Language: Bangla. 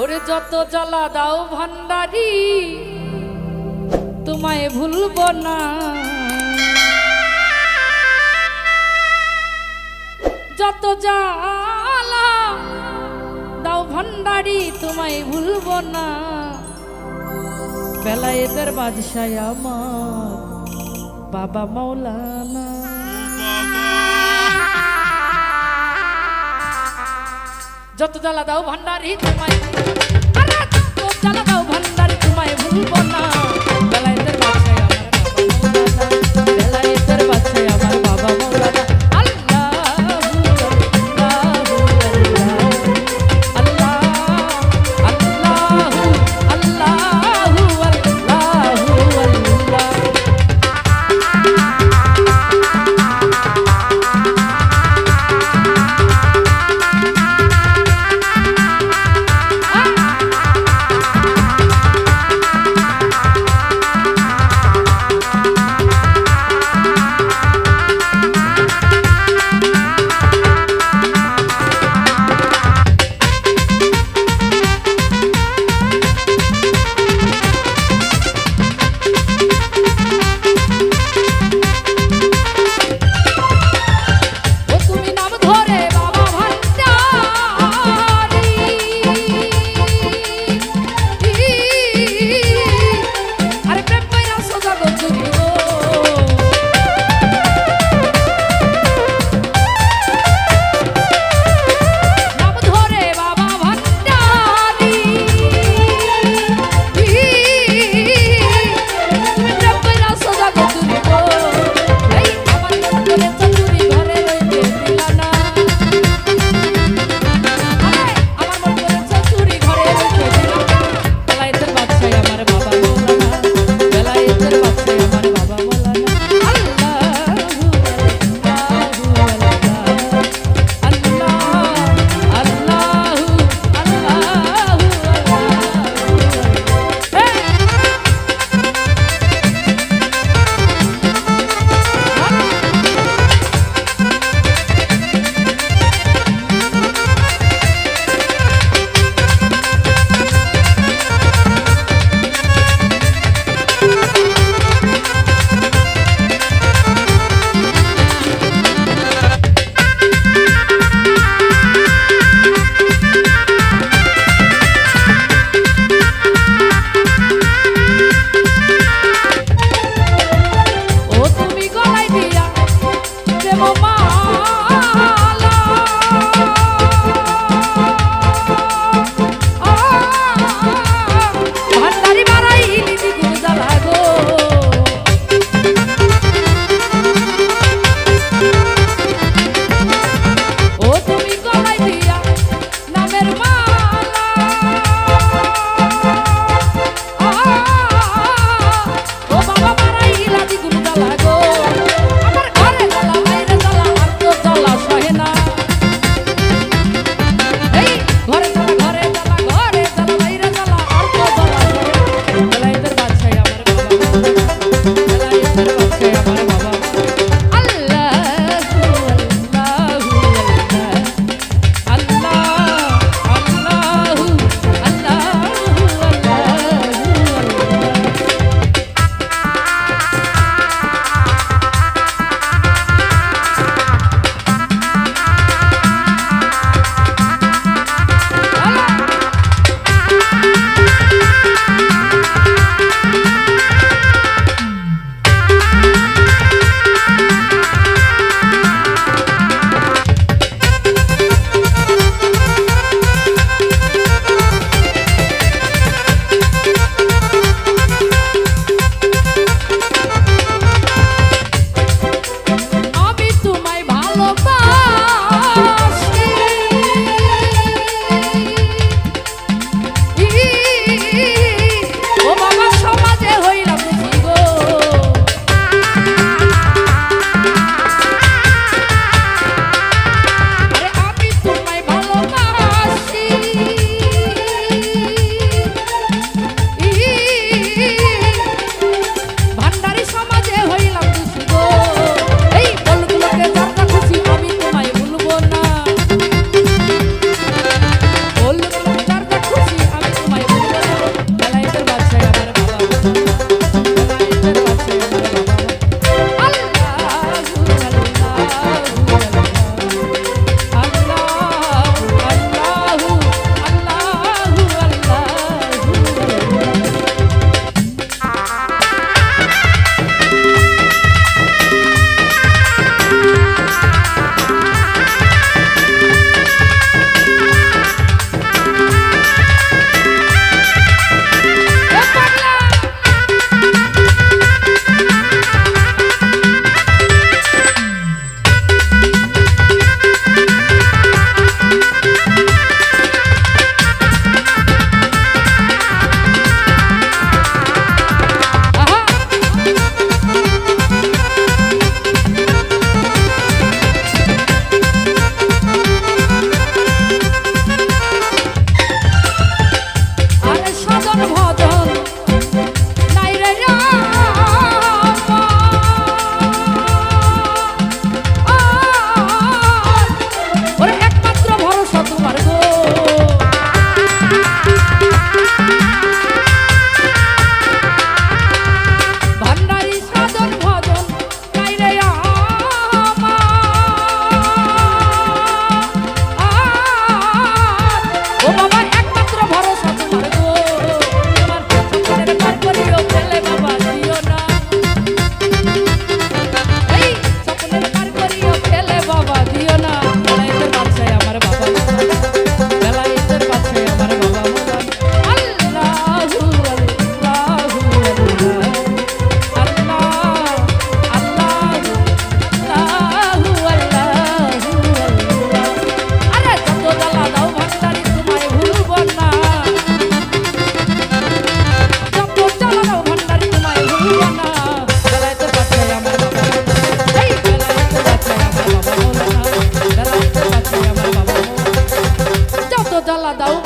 ওরে যত জ্বালা দাও ভান্ডারি, তোমায় ভুলব না। যত জ্বালা দাও ভান্ডারি, তোমায় ভুলব না। বেলায়েতের বাদশায় আমার বাবা মৌলানা যত জ্বালা দাও ভান্ডারি তোমায় যত জ্বালা দাও ভান্ডারি তোমায় ভুলব না। cada um